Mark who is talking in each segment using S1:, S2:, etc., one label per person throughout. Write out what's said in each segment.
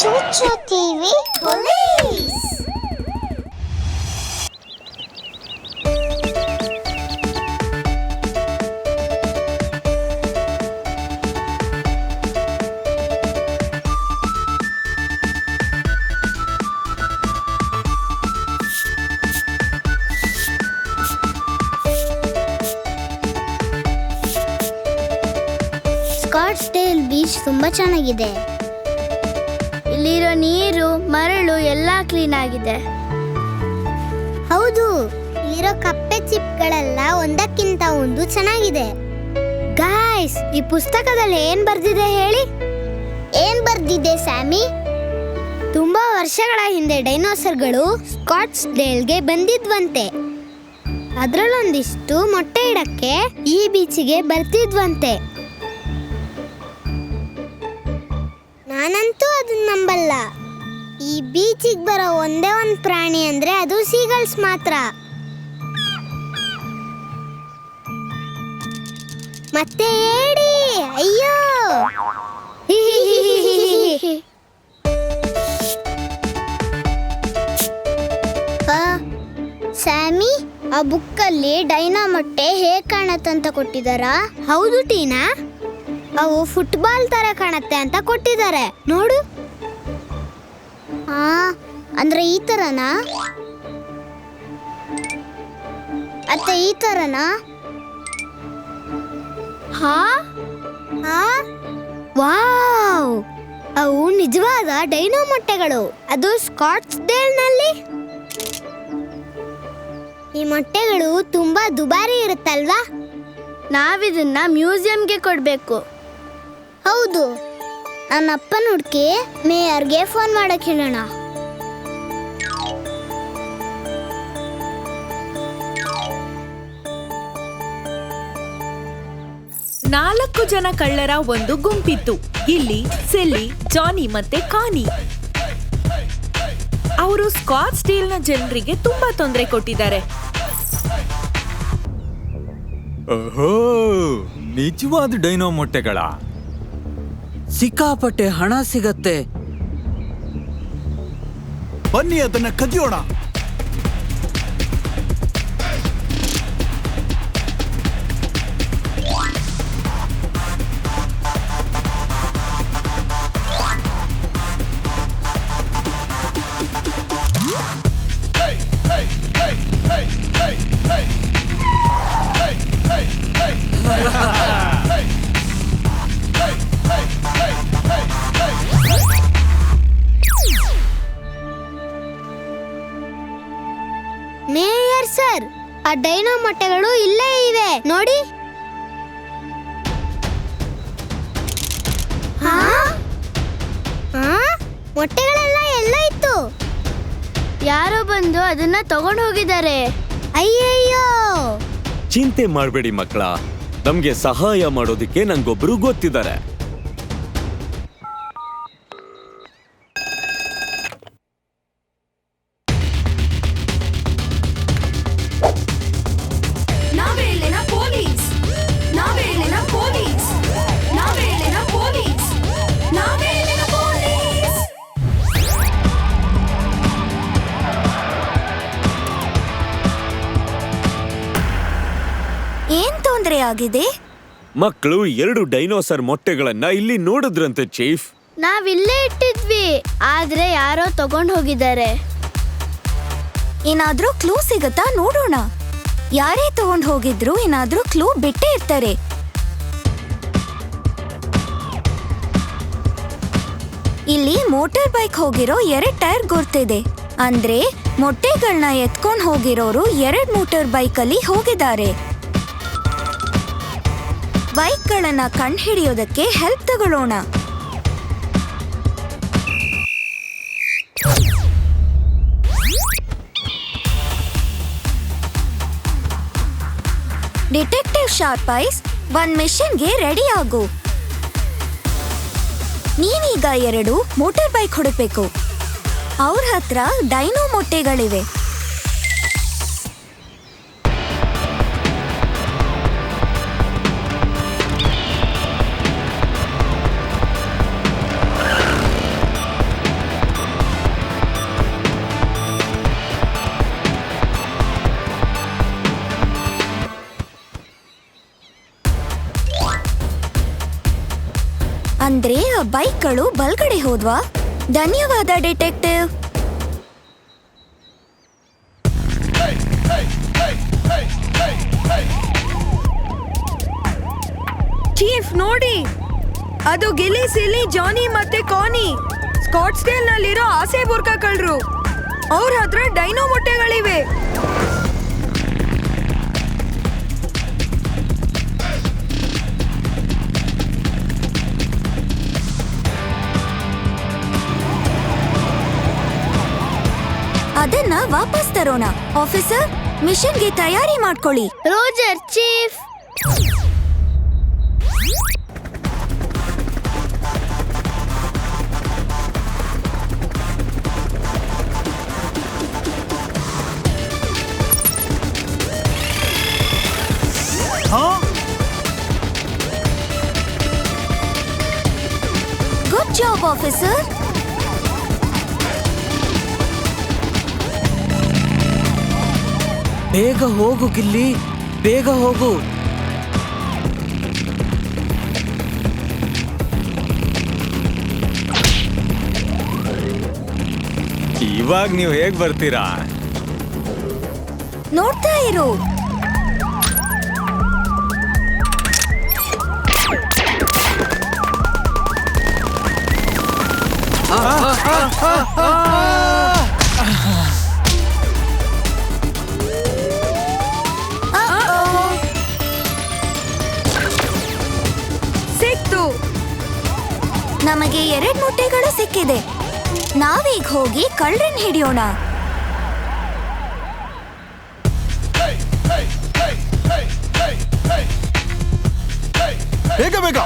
S1: ChuChu TV police Scottsdale beach ತುಂಬಾ ಚೆನ್ನಾಗಿದೆ.
S2: ಇಲ್ಲಿರೋ ನೀರು ಮರಳು ಎಲ್ಲ ಕ್ಲೀನ್ ಆಗಿದೆ.
S1: ಹೌದು ಇಲ್ಲಿರೋ ಕಪ್ಪೆ ಚಿಪ್ಗಳೆಲ್ಲ ಒಂದಕ್ಕಿಂತ ಒಂದು ಚೆನ್ನಾಗಿದೆ.
S2: ಗಾಯ್ಸ್ ಈ ಪುಸ್ತಕದಲ್ಲಿ ಏನ್ ಬರ್ದಿದೆ ಹೇಳಿ?
S1: ಏನ್ ಬರ್ದಿದೆ ಸ್ಯಾಮಿ?
S2: ತುಂಬಾ ವರ್ಷಗಳ ಹಿಂದೆ ಡೈನೋಸರ್ಗಳು ಸ್ಕಾಟ್ಸ್ ಡೇಲ್ಗೆ ಬಂದಿದ್ವಂತೆ. ಅದರಲ್ಲೊಂದಿಷ್ಟು ಮೊಟ್ಟೆ ಇಡಕ್ಕೆ ಈ ಬೀಚಿಗೆ ಬರ್ತಿದ್ವಂತೆ.
S1: ನಾನಂತೂ ಅದನ್ನ ನಂಬಲ್ಲ. ಈ ಬೀಚಿಗೆ ಬರೋ ಒಂದೇ ಒಂದು ಪ್ರಾಣಿ ಅಂದ್ರೆ ಅದು ಸೀಗಲ್ಸ್ ಮಾತ್ರ. ಮತ್ತೆ ಹೇಳಿ? ಅಯ್ಯೋ! ಸ್ಯಾಮಿ, ಆ ಬುಕ್ಕಲ್ಲಿ ಡೈನಾ ಮೊಟ್ಟೆ ಹೇಗೆ ಕಾಣತ್ತಂತ ಕೊಟ್ಟಿದ್ದಾರಾ?
S2: ಹೌದು ಟೀನಾ.
S1: ಅವು ಫುಟ್ಬಾಲ್ ತರ ಕಾಣತ್ತೆ ಅಂತ ಕೊಟ್ಟಿದ್ದಾರೆ.
S2: ನೋಡು.
S1: ಹಾ ಅಂದ್ರೆ ಈ ತರನಾ? ಅತ್ತೆ, ಈ ತರನಾ?
S2: ಹಾ?
S1: ಹಾ
S2: ವಾವ್! ಅವು ನಿಜವಾದ ಡೈನೋ ಮೊಟ್ಟೆಗಳು. ಅದು ಸ್ಕಾಟ್ಸ್ ಡೇಲ್ನಲ್ಲಿ.
S1: ಈ ಮೊಟ್ಟೆಗಳು ತುಂಬಾ ದುಬಾರಿ ಇರುತ್ತಲ್ವಾ?
S2: ನಾವಿದನ್ನ ಮ್ಯೂಸಿಯಂಗೆ ಕೊಡ್ಬೇಕು.
S1: ಹೌದು. ನನ್ನ ಅಪ್ಪನ ಹುಡುಕಿ ಮೇಯರ್ಗೆ ಫೋನ್ ಮಾಡಕ್ಕೆ ಹೇಳೋಣ.
S3: ನಾಲ್ಕು ಜನ ಕಳ್ಳರ ಒಂದು ಗುಂಪಿತ್ತು. ಇಲ್ಲಿ ಸೆಲ್ಲಿ ಜಾನಿ ಮತ್ತೆ ಕಾನಿ ಅವರು ಸ್ಕಾಚ್ ಸ್ಟೀಲ್ನ ಜನರಿಗೆ ತುಂಬಾ ತೊಂದರೆ ಕೊಟ್ಟಿದ್ದಾರೆ.
S4: ಓಹೋ ನಿಜವಾದ ಡೈನೋ ಮೊಟ್ಟೆಗಳ.
S5: ಸಿಕ್ಕಾಪಟ್ಟೆ ಹಣ ಸಿಗತ್ತೆ
S6: ಬನ್ನಿ ಅದನ್ನ ಕದಿಯೋಣ
S1: ಮೇಯರ್ ಸರ್, ಆ ಡೈನೋ ಮೊಟ್ಟೆಗಳು ಇಲ್ಲೇ ಇವೆ. ನೋಡಿ. ಮೊಟ್ಟೆಗಳೆಲ್ಲ ಎಲ್ಲ ಇತ್ತು
S2: ಯಾರೋ ಬಂದು ಅದನ್ನ ತಗೊಂಡು ಹೋಗಿದ್ದಾರೆ.
S1: ಅಯ್ಯಯ್ಯೋ.
S4: ಚಿಂತೆ ಮಾಡಬೇಡಿ ಮಕ್ಕಳ. ನಮ್ಗೆ ಸಹಾಯ ಮಾಡೋದಕ್ಕೆ ನಂಗೊಬ್ರು ಗೊತ್ತಿದ್ದಾರೆ.
S2: ಏನ್ ತೊಂದರೆ ಆಗಿದೆ?
S4: ಮಕ್ಕಳು ಎರಡು ಡೈನೋಸರ್ ಮೊಟ್ಟೆಗಳನ್ನ ಇಲ್ಲಿ ನೋಡಿದ್ರಂತೆ ಚೀಫ್.
S2: ನಾವಿಲ್ಲೇ ಇಟ್ಟಿದ್ವಿ ಆದ್ರೆ ಯಾರೋ ತಗೊಂಡ್ ಹೋಗಿದ್ದಾರೆ.
S7: ಏನಾದ್ರೂ ಕ್ಲೂ ಸಿಗತ್ತಾ ನೋಡೋಣ. ಯಾರೇ ತಗೊಂಡ್ ಹೋಗಿದ್ರು ಏನಾದ್ರೂ ಕ್ಲೂ ಬಿಟ್ಟೇ ಇರ್ತಾರೆ. ಇಲ್ಲಿ ಮೋಟಾರ್ ಬೈಕ್ ಹೋಗಿರೋ ಎರಡ್ ಟೈರ್ ಗುರ್ತಿದೆ. ಅಂದ್ರೆ ಮೊಟ್ಟೆಗಳನ್ನ ಎತ್ಕೊಂಡ್ ಹೋಗಿರೋರು ಎರಡ್ ಮೋಟಾರ್ ಬೈಕ್ ಅಲ್ಲಿ ಹೋಗಿದ್ದಾರೆ. ಬೈಕ್ಗಳನ್ನ ಕಂಡು ಹಿಡಿಯೋದಕ್ಕೆ ಹೆಲ್ಪ್ ತಗೊಳ್ಳೋಣ. ಡಿಟೆಕ್ಟಿವ್ ಶಾರ್ಪ್ ಐಸ್, ಒಂದ್ ಮಿಷನ್ಗೆ ರೆಡಿ ಆಗು. ನೀನೀಗ ಎರಡು ಮೋಟಾರ್ ಬೈಕ್ ಹುಡುಕ್ಬೇಕು. ಅವ್ರ ಹತ್ರ ಡೈನೋ ಮೊಟ್ಟೆಗಳಿವೆ. ಅಂದ್ರೆ ಆ ಬೈಕ್ಗಳು ಬಲ್ಗಡೆ ಹೋದ್ವಾ? ಧನ್ಯವಾದ, ಡಿಟೆಕ್ಟಿವ್.
S5: ಚೀಫ್, ನೋಡಿ. ಅದು ಗಿಲಿ ಸಿಲಿ ಜಾನಿ ಮತ್ತೆ ಕಾನಿ. ಸ್ಕಾಟ್ಸ್ಡೇಲ್ ನಲ್ಲಿರೋ ಆಸೆ ಬುರ್ಕ ಕಳ್ರು ಅವ್ರ ಹತ್ರ ಡೈನೋ ಮೊಟ್ಟೆಗಳಿವೆ.
S7: ವಾಪಸ್ ತರೋಣ ಆಫೀಸರ್ ಮಿಷನ್ಗೆ ತಯಾರಿ ಮಾಡ್ಕೊಳ್ಳಿ
S2: ರೋಜರ್ ಚೀಫ್
S6: ಹಾ
S7: ಗುಡ್ ಜಾಬ್ ಆಫೀಸರ್
S8: ಬೇಗ ಹೋಗು ಗಿಲ್ಲಿ ಬೇಗ ಹೋಗು.
S4: ಇವಾಗ ನೀವು ಹೇಗ್ ಬರ್ತೀರಾ?
S7: ನೋಡ್ತಾ ಇರು.
S5: ಸಿಕ್ತು
S7: ನಮಗೆ ಎರಡ್ ಮೊಟ್ಟೆಗಳು ಸಿಕ್ಕಿದೆ. ನಾವೀಗ ಹೋಗಿ ಕಳ್ಳರನ್ ಹಿಡಿಯೋಣ.
S6: ಬೇಗ ಬೇಗ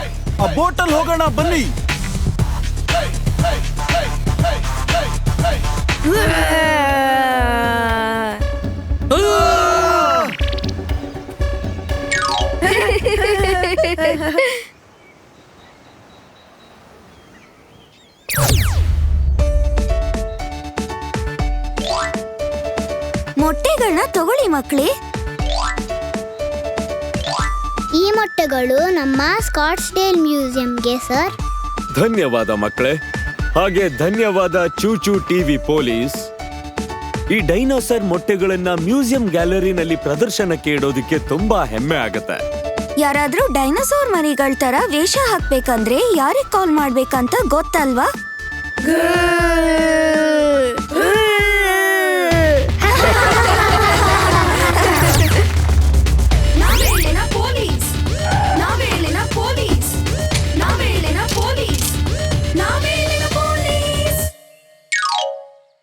S6: ಆ ಬೋಟಲ್ ಹೋಗೋಣ ಬನ್ನಿ.
S7: ಮೊಟ್ಟೆಗಳನ್ನ ತಗೊಳ್ಳಿ ಮಕ್ಕಳೇ
S1: ಈ ಮೊಟ್ಟೆಗಳು ನಮ್ಮ ಸ್ಕಾಟ್ಸ್ ಡೇಲ್ ಮ್ಯೂಸಿಯಂಗೆ ಸರ್.
S4: ಧನ್ಯವಾದ ಮಕ್ಕಳೇ ಹಾಗೆ ಧನ್ಯವಾದ ಚೂಚು ಟಿವಿ ಪೊಲೀಸ್. ಈ ಡೈನೋಸರ್ ಮೊಟ್ಟೆಗಳನ್ನ ಮ್ಯೂಸಿಯಂ ಗ್ಯಾಲರಿನಲ್ಲಿ ಪ್ರದರ್ಶನಕ್ಕೆ ಇಡೋದಕ್ಕೆ ತುಂಬಾ ಹೆಮ್ಮೆ ಆಗುತ್ತೆ.
S7: ಯಾರಾದ್ರೂ ಡೈನೋಸಾರ್ ಮರಿಗಳ ತರ ವೇಷ ಹಾಕ್ಬೇಕಂದ್ರೆ ಯಾರಿಗ್ ಕಾಲ್ ಮಾಡ್ಬೇಕಂತ ಗೊತ್ತಲ್ವಾ?